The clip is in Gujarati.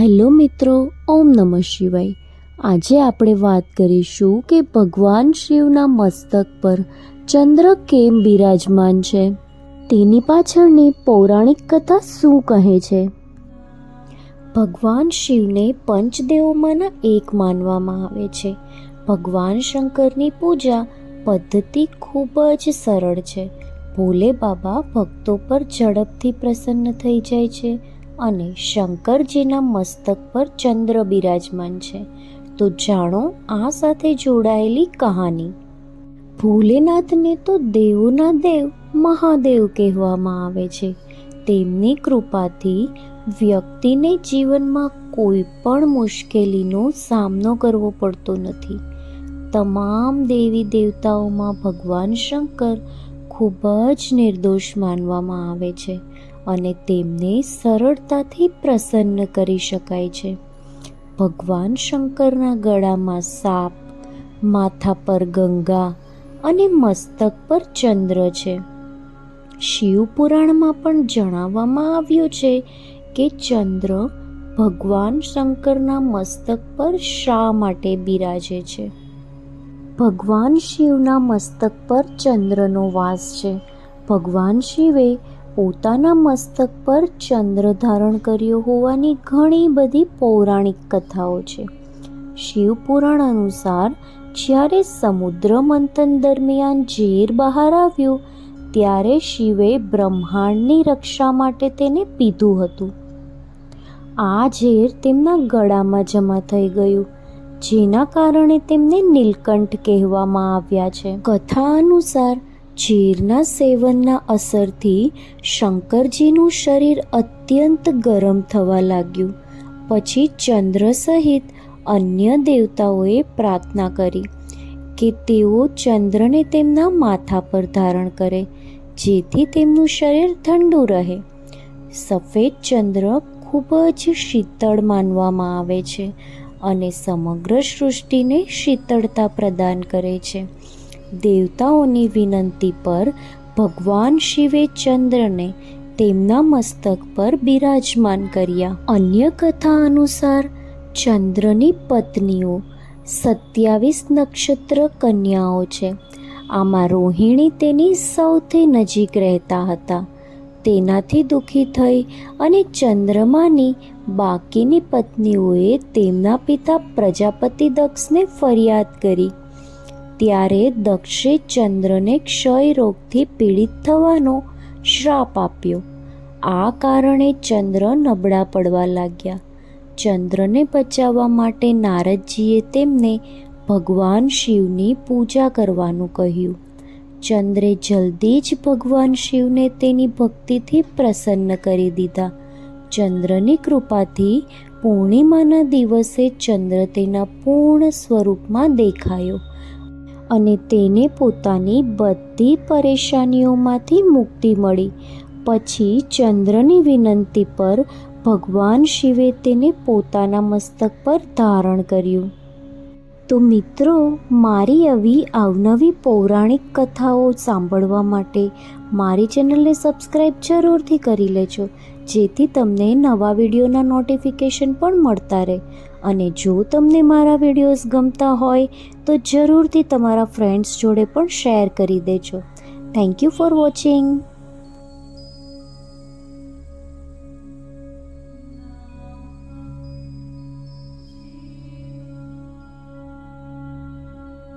હેલો મિત્રો, ઓમ નમઃ શિવાય. આજે આપણે વાત કરીશું કે ભગવાન શિવના મસ્તક પર ચંદ્ર કેમ બિરાજમાન છે? તેની પાછળની પૌરાણિક કથા શું કહે છે? ભગવાન શિવને પંચદેવોમાંના એક માનવામાં આવે છે. ભગવાન શંકરની પૂજા પદ્ધતિ ખૂબ જ સરળ છે. ભોલે બાબા ભક્તો પર ઝડપથી પ્રસન્ન થઈ જાય છે. અને શંકરજીના મસ્તક પર ચંદ્ર બિરાજમાન છે. તો જાણો આ સાથે જોડાયેલી કહાની. ભોલેનાથને તો દેવોના દેવ મહાદેવ કહેવામાં આવે છે. તેમની કૃપાથી વ્યક્તિને જીવનમાં કોઈ પણ મુશ્કેલીનો સામનો કરવો પડતો નથી. તમામ દેવી દેવતાઓમાં ભગવાન શંકર ખૂબ જ નિર્દોષ માનવામાં આવે છે. અને તેમને સરળતાથી પ્રસન્ન કરી શકાય છે. ભગવાન શંકરના ગળામાં સાપ, માથા પર ગંગા અને મસ્તક પર ચંદ્ર છે. શિવ પુરાણમાં પણ જણાવવામાં આવ્યું છે કે ચંદ્ર ભગવાન શંકરના મસ્તક પર શા માટે બિરાજે છે. ભગવાન શિવના મસ્તક પર ચંદ્રનો વાસ છે. ભગવાન શિવે પોતાના મસ્તક પર ચંદ્ર ધારણ કર્યો હોવાની ઘણી બધી પૌરાણિક કથાઓ છે. શિવ પુરાણ અનુસાર, જ્યારે સમુદ્ર મંથન દરમિયાન ઝેર બહાર આવ્યું, ત્યારે શિવે બ્રહ્માંડની રક્ષા માટે તેને પીધું હતું. આ ઝેર તેમના ગળામાં જમા થઈ ગયું, જેના કારણે તેમને નીલકંઠ કહેવામાં આવ્યા છે. કથા અનુસાર ઝેરના સેવનના અસરથી શંકરજીનું શરીર અત્યંત ગરમ થવા લાગ્યું. પછી ચંદ્ર સહિત અન્ય દેવતાઓએ પ્રાર્થના કરી કે તેઓ ચંદ્રને તેમના માથા પર ધારણ કરે, જેથી તેમનું શરીર ઠંડુ રહે. સફેદ ચંદ્ર ખૂબ જ શીતળ માનવામાં આવે છે અને સમગ્ર સૃષ્ટિને શીતળતા પ્રદાન કરે છે. દેવતાઓની વિનંતી પર ભગવાન શિવે ચંદ્રને તેમના મસ્તક પર બિરાજમાન કર્યા. અન્ય કથા અનુસાર, ચંદ્રની પત્નીઓ સત્યાવીસ નક્ષત્ર કન્યાઓ છે. આમાં રોહિણી તેની સૌથી નજીક રહેતા હતા. તેનાથી દુઃખી થઈ અને ચંદ્રમાની બાકીની પત્નીઓએ તેમના પિતા પ્રજાપતિ દક્ષને ફરિયાદ કરી. ત્યારે દક્ષે ચંદ્રને ક્ષય રોગથી પીડિત થવાનો શ્રાપ આપ્યો. આ કારણે ચંદ્ર નબળા પડવા લાગ્યા. ચંદ્રને બચાવવા માટે નારદજીએ તેમને ભગવાન શિવની પૂજા કરવાનું કહ્યું. ચંદ્રે જલ્દી જ ભગવાન શિવને તેની ભક્તિથી પ્રસન્ન કરી દીધા. ચંદ્રની કૃપાથી પૂર્ણિમાના દિવસે ચંદ્ર તેના પૂર્ણ સ્વરૂપમાં દેખાયો. અને તેને પોતાની બધી પરેશાનીઓમાંથી મુક્તિ મળી. પછી ચંદ્રની વિનંતી પર ભગવાન શિવે તેને પોતાના મસ્તક પર ધારણ કર્યું. તો મિત્રો, મારી આવી અવનવી પૌરાણિક કથાઓ સાંભળવા માટે મારી ચેનલને સબસ્ક્રાઈબ જરૂરથી કરી લેજો, જેથી તમને નવા વિડીયોના નોટિફિકેશન પણ મળતા રહે. અને જો તમને મારા વિડીયોઝ ગમતા હોય, તો જરૂરથી તમારા ફ્રેન્ડ્સ જોડે પણ શેર કરી દેજો. Thank you for watching